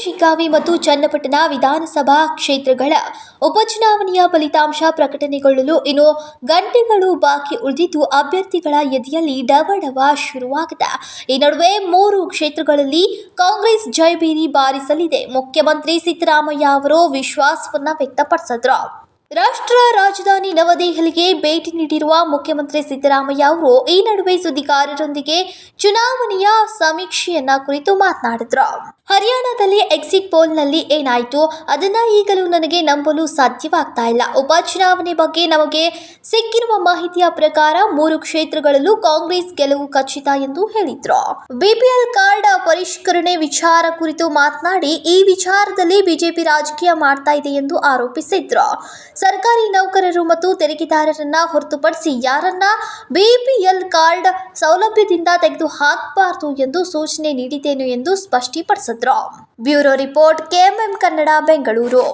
ಬೆಳಗಾವಿ ಮತ್ತು ಚನ್ನಪಟ್ಟಣ ವಿಧಾನಸಭಾ ಕ್ಷೇತ್ರಗಳ ಉಪಚುನಾವಣೆಯ ಫಲಿತಾಂಶ ಪ್ರಕಟಣೆಗೊಳ್ಳಲು ಇನ್ನು ಗಂಟೆಗಳು ಬಾಕಿ ಉಳಿದಿದ್ದು, ಅಭ್ಯರ್ಥಿಗಳ ಎದೆಯಲ್ಲಿ ಡವಡವ ಶುರುವಾಗಿದೆ. ಈ ನಡುವೆ ಮೂರು ಕ್ಷೇತ್ರಗಳಲ್ಲಿ ಕಾಂಗ್ರೆಸ್ ಜಯಭೇರಿ ಬಾರಿಸಲಿದೆ. ಮುಖ್ಯಮಂತ್ರಿ ಸಿದ್ದರಾಮಯ್ಯ ಅವರು ವಿಶ್ವಾಸವನ್ನು ವ್ಯಕ್ತಪಡಿಸಿದ್ರು ರಾಷ್ಟ್ರ ರಾಜಧಾನಿ ನವದೆಹಲಿಗೆ ಭೇಟಿ ನೀಡಿರುವ ಮುಖ್ಯಮಂತ್ರಿ ಸಿದ್ದರಾಮಯ್ಯ ಅವರು ಈ ನಡುವೆ ಸುದ್ದಿಗಾರರೊಂದಿಗೆ ಚುನಾವಣೆಯ ಸಮೀಕ್ಷೆಯನ್ನ ಕುರಿತು ಮಾತನಾಡಿದ್ರು. ಹರಿಯಾಣದಲ್ಲಿ ಎಕ್ಸಿಟ್ ಪೋಲ್ನಲ್ಲಿ ಏನಾಯಿತು? ಅದನ್ನ ಈಗಲೂ ನನಗೆ ನಂಬಲು ಸಾಧ್ಯವಾಗ್ತಾ ಇಲ್ಲ. ಉಪಚುನಾವಣೆ ಬಗ್ಗೆ ನಮಗೆ ಸಿಕ್ಕಿರುವ ಮಾಹಿತಿಯ ಪ್ರಕಾರ ಮೂರು ಕ್ಷೇತ್ರಗಳಲ್ಲೂ ಕಾಂಗ್ರೆಸ್ ಗೆಲುವು ಖಚಿತ ಎಂದು ಹೇಳಿದ್ರು. ಬಿಪಿಎಲ್ ಕಾರ್ಡ್ ಪರಿಷ್ಕರಣೆ ವಿಚಾರ ಕುರಿತು ಮಾತನಾಡಿ, ಈ ವಿಚಾರದಲ್ಲಿ ಬಿಜೆಪಿ ರಾಜಕೀಯ ಮಾಡ್ತಾ ಇದೆ ಎಂದು ಆರೋಪಿಸಿದ್ರು. ಸರ್ಕಾರಿ ನೌಕರರು ಮತ್ತು ತೆರಿಗೆದಾರರನ್ನ ಹೊರತುಪಡಿಸಿ ಯಾರನ್ನ ಬಿಪಿಎಲ್ ಕಾರ್ಡ್ ಸೌಲಭ್ಯದಿಂದ ತೆಗೆದು ಹಾಕಬಾರದು ಎಂದು ಸೂಚನೆ ನೀಡಿದ್ದೇನೆ ಎಂದು ಸ್ಪಷ್ಟಪಡಿಸಿದ್ರು. Bureau report KMM Kannada, Bengaluru.